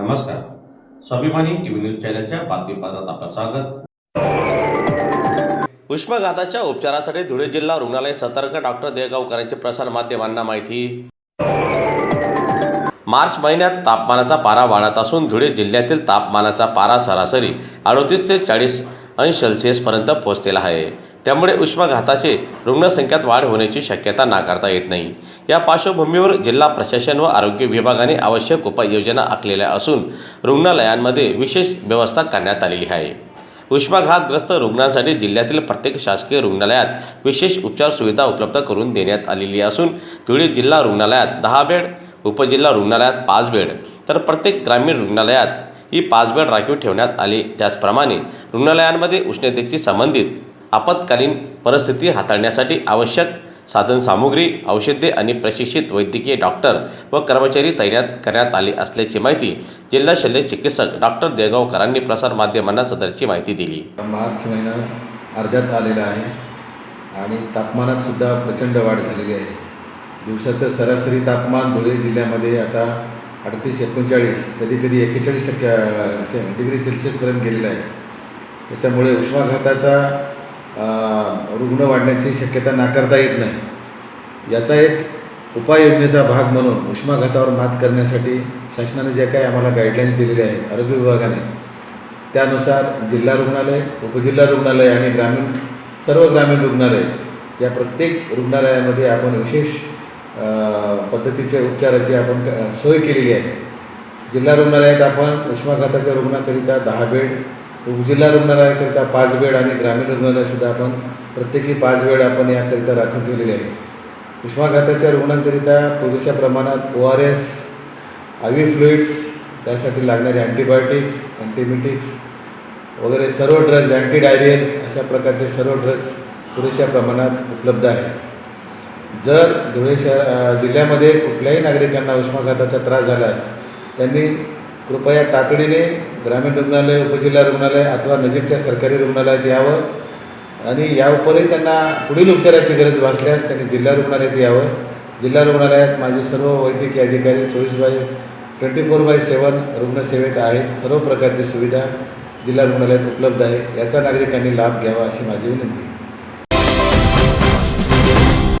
नमस्कार. स्वाभिमानी TV news चॅनलच्या बातमीपत्रात आपलं स्वागत. उष्माघाताच्या उपचारासाठी धुळे जिल्हा रुग्णालय सतर्क डॉक्टर देगावकरांची प्रसार माध्यमांना माहिती. मार्च महिन्यात तापमानाचा पारा वाढत असून धुळे जिल्ह्यातील तापमानाचा पारा सरासरी अडोतीस ते चाळीस अंश सेल्सिअसपर्यंत पोहोचलेला आहे. त्यामुळे उष्माघाताचे रुग्णसंख्यात वाढ होण्याची शक्यता नाकारता येत नाही. या पार्श्वभूमीवर जिल्हा प्रशासन व आरोग्य विभागाने आवश्यक उपाययोजना आखलेल्या असून रुग्णालयांमध्ये विशेष व्यवस्था करण्यात आलेली आहे. उष्माघातग्रस्त रुग्णांसाठी जिल्ह्यातील प्रत्येक शासकीय रुग्णालयात विशेष उपचार सुविधा उपलब्ध करून देण्यात आलेली असून धुळे जिल्हा रुग्णालयात दहा बेड उपजिल्हा रुग्णालयात पाच बेड तर प्रत्येक ग्रामीण रुग्णालयात ही पाच बेड राखीव ठेवण्यात आली. त्याचप्रमाणे रुग्णालयांमध्ये उष्णतेची संबंधित आपत्कालीन परिस्थिती हाताळण्यासाठी आवश्यक साधनसामुग्री औषधे आणि प्रशिक्षित वैद्यकीय डॉक्टर व कर्मचारी तैनात करण्यात आले असल्याची माहिती जिल्हा शल्य चिकित्सक डॉक्टर देगावकरांनी प्रसारमाध्यमांना सदरची माहिती दिली. मार्च महिना अर्ध्यात आलेला आहे आणि तापमानात सुद्धा प्रचंड वाढ झालेली आहे. दिवसाचं सरासरी तापमान धुळे जिल्ह्यामध्ये आता अडतीस एकोणचाळीस कधी कधी एक्केचाळीस टक्के से डिग्री सेल्सिअसपर्यंत गेलेलं आहे. त्याच्यामुळे उष्माघाताचा रुग्ण वाढण्याची शक्यता नाकारता येत नाही. याचा एक उपाययोजनेचा भाग म्हणून उष्माघातावर मात करण्यासाठी शासनाने जे काही आम्हाला गाईडलाईन्स दिलेले आहेत आरोग्य विभागाने त्यानुसार जिल्हा रुग्णालय उपजिल्हा रुग्णालय आणि ग्रामीण सर्व ग्रामीण रुग्णालय या प्रत्येक रुग्णालयामध्ये आपण विशेष पद्धतीच्या पद्धतीचे उपचाराची आपण क- सोय केलेली आहे. जिल्हा रुग्णालयात आपण उष्माघाताच्या रुग्णाकरिता दहा बेड उपजिल्हा रुग्णालयाकरिता पाच बेड आणि ग्रामीण रुग्णालयासुद्धा आपण प्रत्येकी पाच बेड आपण याकरिता राखून ठेवलेले आहेत. उष्माघाताच्या रुग्णांकरिता पुरेशा प्रमाणात O R S I V fluids त्यासाठी लागणारे अँटीबायोटिक्स अँटीमिटिक्स वगैरे सर्व ड्रग्ज अँटीडायरियल्स अशा प्रकारचे सर्व ड्रग्ज पुरेशा प्रमाणात उपलब्ध आहेत. जर धुळे शहर जिल्ह्यामध्ये कुठल्याही नागरिकांना उष्माघाताचा त्रास झाल्यास त्यांनी कृपया तातडीने ग्रामीण रुग्णालय उपजिल्हा रुग्णालय अथवा नजीकच्या सरकारी रुग्णालयात यावं आणि या उपरही त्यांना पुढील उपचाराची गरज भासल्यास त्यांनी जिल्हा रुग्णालयात यावं. जिल्हा रुग्णालयात माझे सर्व वैद्यकीय अधिकारी चोवीस by twenty four by seven रुग्णसेवेत आहेत. सर्व प्रकारची सुविधा जिल्हा रुग्णालयात उपलब्ध आहे. याचा नागरिकांनी लाभ घ्यावा अशी माझी विनंती आहे.